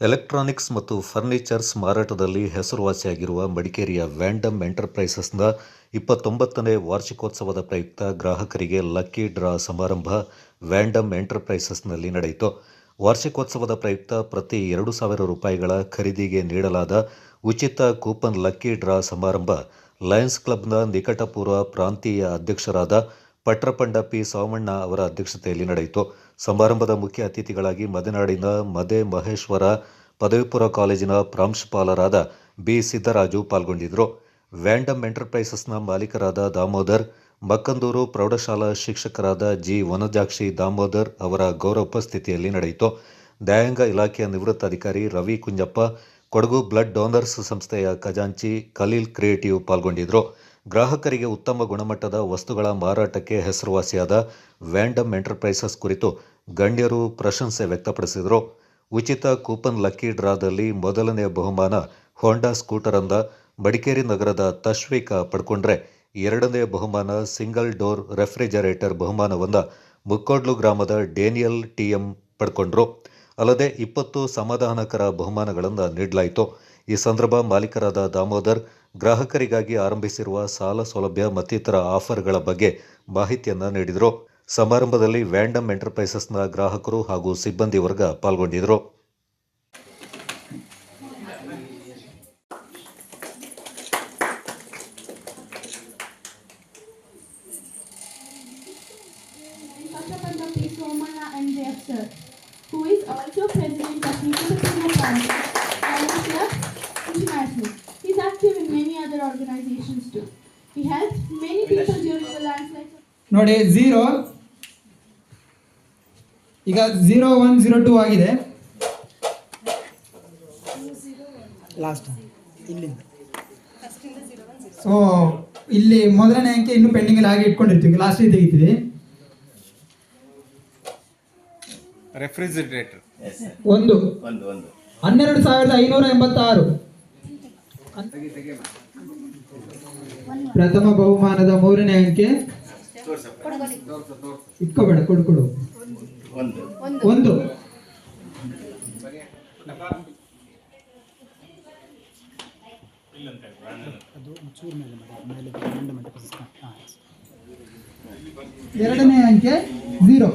Electronics ಮತ್ತು furnitures ಮಾರಾಟದಲ್ಲಿ ಹೆಸರುವಾಸಿಯಾಗಿರುವ ಮಡಿಕೇರಿಯ ವ್ಯಾಂಡಮ್ ಎಂಟರ್ಪ್ರೈಸಸ್ನ ಇಪ್ಪತ್ತೊಂಬತ್ತನೇ ವಾರ್ಷಿಕೋತ್ಸವದ ಪ್ರಯುಕ್ತ ಗ್ರಾಹಕರಿಗೆ ಲಕ್ಕಿ ಡ್ರಾ ಸಮಾರಂಭ ವ್ಯಾಂಡಮ್ ಎಂಟರ್ಪ್ರೈಸಸ್ನಲ್ಲಿ ನಡೆಯಿತು. ವಾರ್ಷಿಕೋತ್ಸವದ ಪ್ರಯುಕ್ತ ಪ್ರತಿ ಎರಡು ಸಾವಿರ ರೂಪಾಯಿಗಳ ಖರೀದಿಗೆ ನೀಡಲಾದ ಉಚಿತ ಕೂಪನ್ ಲಕ್ಕಿ ಡ್ರಾ ಸಮಾರಂಭ ಲಯನ್ಸ್ ಕ್ಲಬ್ನ ನಿಕಟಪೂರ್ವ ಪ್ರಾಂತೀಯ ಅಧ್ಯಕ್ಷರಾದ ಪಟ್ರಪಂಡ ಪಿ. ಸೋಮಣ್ಣ ಅವರ ಅಧ್ಯಕ್ಷತೆಯಲ್ಲಿ ನಡೆಯಿತು. ಸಮಾರಂಭದ ಮುಖ್ಯ ಅತಿಥಿಗಳಾಗಿ ಮದೆನಾಡಿನ ಮದೆ ಮಹೇಶ್ವರ ಪದವಿ ಪೂರ್ವ ಕಾಲೇಜಿನ ಪ್ರಾಂಶುಪಾಲರಾದ ಬಿ. ಸಿದ್ದರಾಜು ಪಾಲ್ಗೊಂಡಿದ್ದರು. ವ್ಯಾಂಡಮ್ ಎಂಟರ್ಪ್ರೈಸಸ್ನ ಮಾಲೀಕರಾದ ದಾಮೋದರ್, ಮಕ್ಕಂದೂರು ಪ್ರೌಢಶಾಲಾ ಶಿಕ್ಷಕರಾದ ಜಿ. ವನಜಾಕ್ಷಿ ದಾಮೋದರ್ ಅವರ ಗೌರವ ಉಪಸ್ಥಿತಿಯಲ್ಲಿ ನಡೆಯಿತು. ನ್ಯಾಯಾಂಗ ಇಲಾಖೆಯ ನಿವೃತ್ತ ಅಧಿಕಾರಿ ರವಿ ಕುಂಜಪ್ಪ, ಕೊಡಗು ಬ್ಲಡ್ ಡೋನರ್ಸ್ ಸಂಸ್ಥೆಯ ಖಜಾಂಚಿ ಖಲೀಲ್ ಕ್ರಿಯೇಟಿವ್ ಪಾಲ್ಗೊಂಡಿದ್ದರು. ಗ್ರಾಹಕರಿಗೆ ಉತ್ತಮ ಗುಣಮಟ್ಟದ ವಸ್ತುಗಳ ಮಾರಾಟಕ್ಕೆ ಹೆಸರುವಾಸಿಯಾದ ವ್ಯಾಂಡಮ್ ಎಂಟರ್ಪ್ರೈಸಸ್ ಕುರಿತು ಗಣ್ಯರು ಪ್ರಶಂಸೆ ವ್ಯಕ್ತಪಡಿಸಿದರು. ಉಚಿತ ಕೂಪನ್ ಲಕ್ಕಿ ಡ್ರಾದಲ್ಲಿ ಮೊದಲನೇ ಬಹುಮಾನ ಹೋಂಡಾ ಸ್ಕೂಟರ್ ಅಂದ ಮಡಿಕೇರಿ ನಗರದ ತಶ್ವಿಕಾ ಪಡ್ಕೊಂಡ್ರೆ ಎರಡನೇ ಬಹುಮಾನ ಸಿಂಗಲ್ ಡೋರ್ ರೆಫ್ರಿಜರೇಟರ್ ಬಹುಮಾನವನ್ನು ಮುಕ್ಕೋಡ್ಲು ಗ್ರಾಮದ ಡೇನಿಯಲ್ ಟಿಎಂ ಪಡ್ಕೊಂಡ್ರು. ಅಲ್ಲದೆ ಇಪ್ಪತ್ತು ಸಮಾಧಾನಕರ ಬಹುಮಾನಗಳನ್ನು ನೀಡಲಾಯಿತು. ಈ ಸಂದರ್ಭ ಮಾಲೀಕರಾದ ದಾಮೋದರ್ ಗ್ರಾಹಕರಿಗಾಗಿ ಆರಂಭಿಸಿರುವ ಸಾಲ ಸೌಲಭ್ಯ ಮತ್ತಿತರ ಆಫರ್ಗಳ ಬಗ್ಗೆ ಮಾಹಿತಿಯನ್ನು ನೀಡಿದರು. ಸಮಾರಂಭದಲ್ಲಿ ವ್ಯಾಂಡಮ್ ಎಂಟರ್ಪ್ರೈಸಸ್ನ ಗ್ರಾಹಕರು ಹಾಗೂ ಸಿಬ್ಬಂದಿ ವರ್ಗ ಪಾಲ್ಗೊಂಡಿದ್ದರು Dr. P. Somana MJF sir, who is also president of Nikolathina Council, Lions He is active in many other organizations too. He helped many people during the landslides. ನೋಡಿ ಝೀರೋ ಈಗ ಝೀರೋ ಒನ್ ಝೀರೋ ಟೂ ಆಗಿದೆ. Last ಇಲ್ಲಿಂದ. So ಇಲ್ಲಿ ಮೊದಲನೇ ಅಂಕೆ ಇನ್ನೂ pending ಆಗಿ ಹಾಗೆ ಇಟ್ಕೊಂಡಿರ್ತೀವಿ. ಲಾಸ್ಟ್ ತೆಗಿತೀವಿ. ರೆಫ್ರಿಜರೇಟರ್ ಒಂದು. ಒಂದು ಒಂದು. ಹನ್ನೆರಡು ಸಾವಿರದ ಐನೂರ ಎಂಬತ್ತಾರು. ಪ್ರಥಮ ಬಹುಮಾನದ ಮೂರನೇ ಅಂಕೆ. ಇಟ್ಕೋಬೇಡ ಕೊಡ್ಕೊಡು ಒಂದು. ಎರಡನೇ ಅಂಕೆ ಝೀರೋ